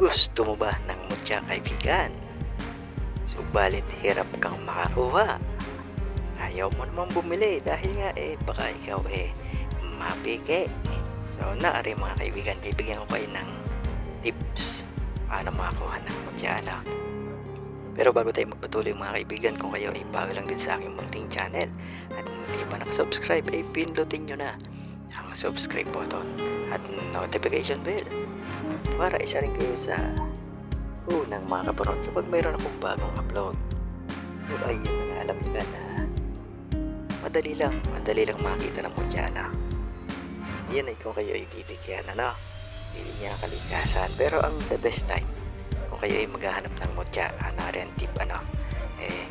Gusto mo ba ng mutya kaibigan? Subalit hirap kang makakuha. Ayaw mo namang bumili dahil nga eh baka ikaw eh mapike. So naari mga kaibigan, bibigyan ko kayo ng tips paano makakuha ng mutya ano. Pero bago tayo magpatuloy mga kaibigan, kung kayo ay bago lang din sa aking munting channel at hindi pa nakasubscribe, ay pindutin nyo na ang subscribe button at notification bell para isa rin kayo sa unang mga kaparot kapag mayroon akong bagong upload. So ayun mga alam nyo na madali lang, madali lang makita ng mutyana. Yan ay kung kayo ay bibigyan, ano? Bibigyan ng kalikasan. Pero ang the best time, kung kayo ay maghahanap ng mutya, hanari ang tip, ano? Eh,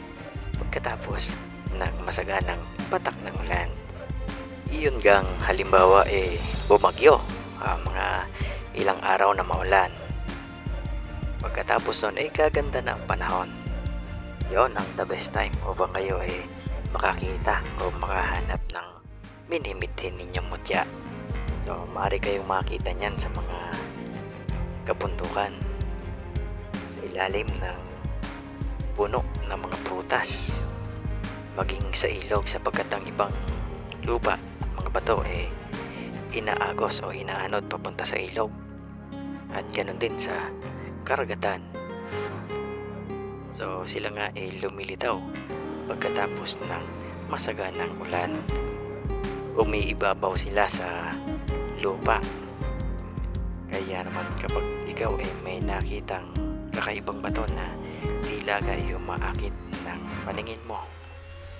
pagkatapos ng masaganang patak ng ulan. Iyon gang halimbawa eh bumagyo, ah, mga ilang araw na maulan. Pagkatapos nun, eh gaganda na ang panahon. Yon ang the best time upang kayo eh makakita o makahanap ng minimitin ninyong mutya. So, maaari kayong makita niyan sa mga kabundukan sa ilalim ng puno ng mga prutas maging sa ilog sapagkat ang ibang lupa mga bato eh inaagos o inaanod papunta sa ilog. At ganun din sa karagatan. So sila nga ay lumilitaw pagkatapos ng masaganang ulan. Umiibabaw sila sa lupa. Kaya naman kapag ikaw ay may nakitang kakaibang bato na tila ay umaakit ng paningin mo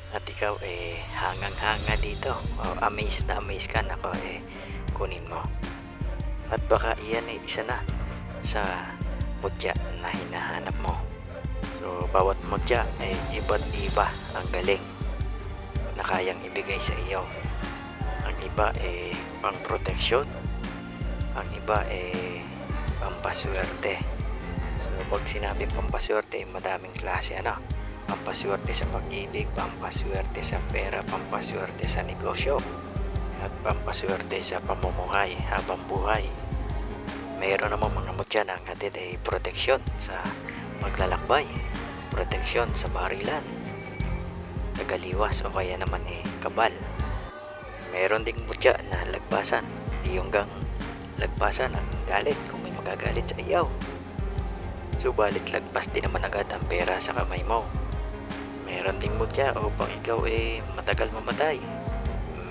at ikaw eh hangang-hanga dito. O amazed na amazed ka. Nako eh kunin mo. At baka iyan ay isa na sa mutya na hinahanap mo. So bawat mutya ay iba't iba ang galing na kayang ibigay sa iyo. Ang iba eh pang proteksyon. Ang iba eh pampaswerte. So pag sinabing pampaswerte madaming klase ano pampaswerte sa pag-ibig, pampaswerte sa pera, pampaswerte sa negosyo, at pampaswerte sa pamumuhay habang buhay. Mayroon namang mga mutya na ang hatid ay proteksyon sa paglalakbay, proteksyon sa barilan, kagaliwas o kaya naman eh kabal. Mayroon ding mutya na lagpasan, iyong gang lagpasan ang galit kung may magagalit sa iyaw. Subalit lagpas din naman agad ang pera sa kamay mo. Meron ding mutya upang ikaw eh matagal mamatay.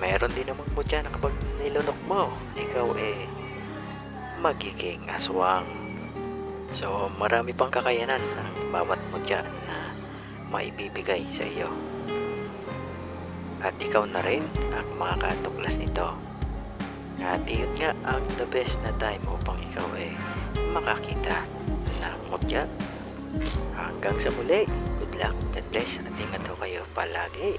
Meron din namang mutya na kapag nilunok mo, ikaw eh magiging aswang. So marami pang kakayanan ang bawat mutya na maibibigay sa iyo. At ikaw na rin ang makakatuklas nito. At iyon nga ang the best na time upang ikaw eh makakita ng mutya. Hanggang sa muli, luck, God bless, at ingat kayo palagi.